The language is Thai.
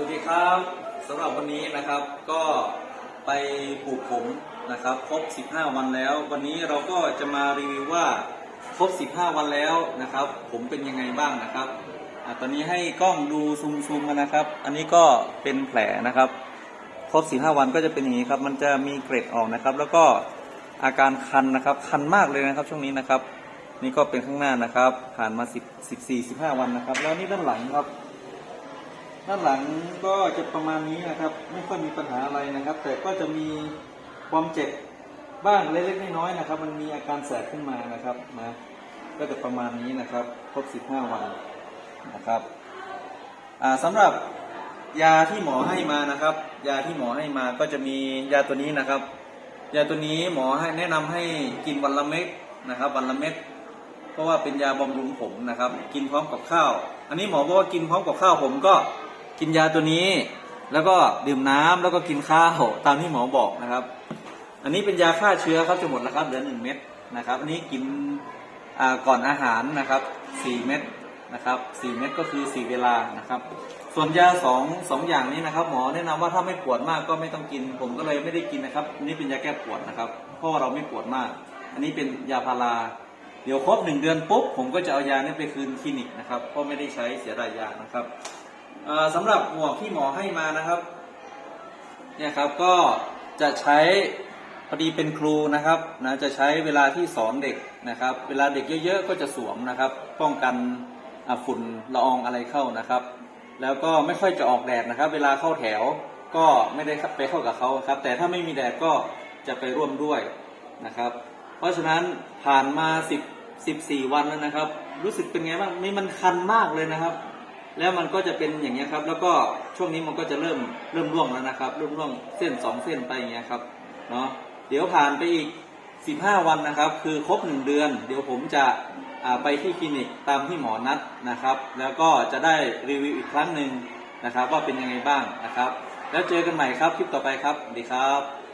สวัสดีครับสำหรับวันนี้นะครับก็ไปปลูกผมนะครับครบ 15 วันแล้ว วันนี้เราก็จะมารีวิวว่าครบ 15 วันแล้วนะครับ ผมเป็นยังไงบ้างนะครับอตอนนี้ให้กล้องดูซูมซูมมานะครับ อันนี้ก็เป็นแผลนะครับครบ 15 วันก็จะเป็นอย่างนี้ครับ มันจะมีเกร็ดออกนะครับ แล้วก็อาการคันนะครับ คันมากเลยนะครับช่วงนี้นะครับ นี่ก็เป็นข้างหน้านะครับ ผ่านมา10 14 15 วันนะครับ แล้วนี่ด้านหลังครับ ด้านหลังก็จะประมาณนี้นะครับ ไม่ค่อยมีปัญหาอะไรนะครับ แต่ก็จะมีความเจ็บบ้างเล็กๆน้อยๆนะครับ มันมีอาการแสบขึ้นมานะครับนะก็จะประมาณนี้นะครับ ครบ 15 วันนะครับอ่าสำหรับยาที่หมอให้มานะครับ ยาที่หมอให้มาก็จะมียาตัวนี้นะครับ ยาตัวนี้หมอให้แนะนำให้กินวันละเม็ดนะครับ วันละเม็ดเพราะว่าเป็นยาบำรุงผมนะครับ กินพร้อมกับข้าว อันนี้หมอบอกว่ากินพร้อมกับข้าวผมก็ กินยาตัวนี้ แล้วก็ดื่มน้ำแล้วก็กินข้าวตามที่หมอบอกนะครับ อันนี้เป็นยาฆ่าเชื้อครับจะหมดแล้วครับเหลือหนึ่งเม็ดนะครับ อันนี้กินก่อนอาหารนะครับสี่เม็ดนะครับสี่เม็ดก็คือสี่เวลานะครับ ส่วนยาสองสองอย่างนี้นะครับ หมอแนะนำว่าถ้าไม่ปวดมากก็ไม่ต้องกิน ผมก็เลยไม่ได้กินนะครับอันนี้เป็นยาแก้ปวดนะครับ เพราะว่าเราไม่ปวดมาก อันนี้เป็นยาพาราเดี๋ยวครบหนึ่งเดือนปุ๊บผมก็จะเอายานี้ไปคืนคลินิกนะครับเพราะไม่ได้ใช้เสียดายยานะครับ สำหรับหมวกที่หมอให้มานะครับเนี่ยครับก็จะใช้พอดีเป็นครูนะครับนะจะใช้เวลาที่สอนเด็กนะครับ เวลาเด็กเยอะๆก็จะสวมนะครับ ป้องกันฝุ่นละอองอะไรเข้านะครับ แล้วก็ไม่ค่อยจะออกแดดนะครับ เวลาเข้าแถวก็ไม่ได้ไปเข้ากับเขาครับ แต่ถ้าไม่มีแดดก็จะไปร่วมด้วยนะครับ เพราะฉะนั้นผ่านมา10 14 วันแล้วนะครับ รู้สึกเป็นไงบ้างนี่มันคันมากเลยนะครับ แล้วมันก็จะเป็นอย่างเงี้ยครับ แล้วก็ช่วงนี้มันก็จะเริ่มเริ่มร่วงแล้วนะครับ เริ่มร่วงเส้นสองเส้นไปอย่างเงี้ยครับเนาะเดี๋ยวผ่านไปอีก 15 วันนะครับ คือครบ 1 เดือน เดี๋ยวผมจะไปที่คลินิกตามที่หมอนัดนะครับ แล้วก็จะได้รีวิวอีกครั้งหนึ่งนะครับ ว่าเป็นยังไงบ้างนะครับ แล้วเจอกันใหม่ครับคลิปต่อไปครับสวัสดีครับ